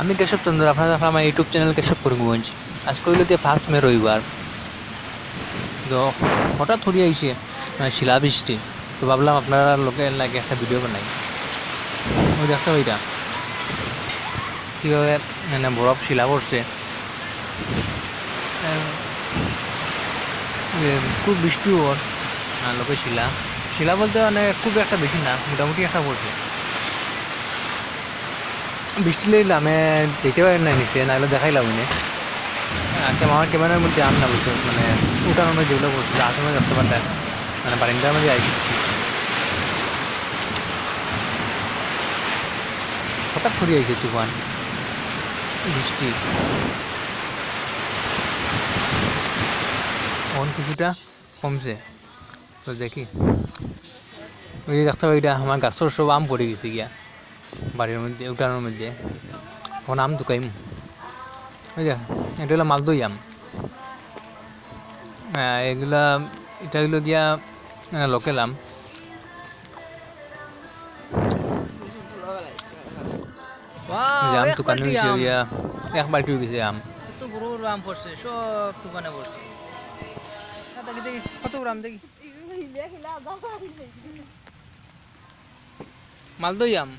আমি কেশব চন্দ্র, আপনারা আপনার আমার ইউটিউব চ্যানেল কেশব করিমগঞ্জ। আজকে হইল গিয়ে ফার্স্ট মে রবিবার। তো হঠাৎ হরিয়ে আইসে মানে শিলা বৃষ্টি। তো ভাবলাম আপনারা লোকে লাগে একটা ভিডিও বানাই। ওই দেখতে ওইটা। কীভাবে মানে বরফ শিলা পড়ছে। খুব বৃষ্টি ওর আর লোকে শিলা। শিলা বলতে মানে খুব একটা বেশি না, মোটামুটি একটা পড়ছে। বৃষ্টি লইলে আমি যেতে পারি না নিচে নাহলে দেখাইলাম উনি আচ্ছা আমার ক্যামেরার মধ্যে আম না বলছে মানে উঠানোর মধ্যে যেগুলো বলছিল আসামে দেখতে পারতেন মানে বারিন্দার মধ্যে আইসি হঠাৎ ফুরিয়ে আইসে তুফান, বৃষ্টি। মন কিছুটা কমছে, তো দেখি। ওই যে দেখতে পাই এটা, আমার গাছর সব আম পড়ে গেছে গিয়া। বাড়ির মধ্যে উঠানোর মধ্যে। এখন আম দুকাইম যে এটা হলো মালদই আম। এগুলা এটা হলো গিয়া লোকেল আম। এই যে আম দোকানে হয়েছে গিয়া এক বাল্টি গেছে আম। বড় বড় আম পড়ছে সব দোকানে পড়ছে। দেখি দেখি কত বড় দেখি। মালদই আম।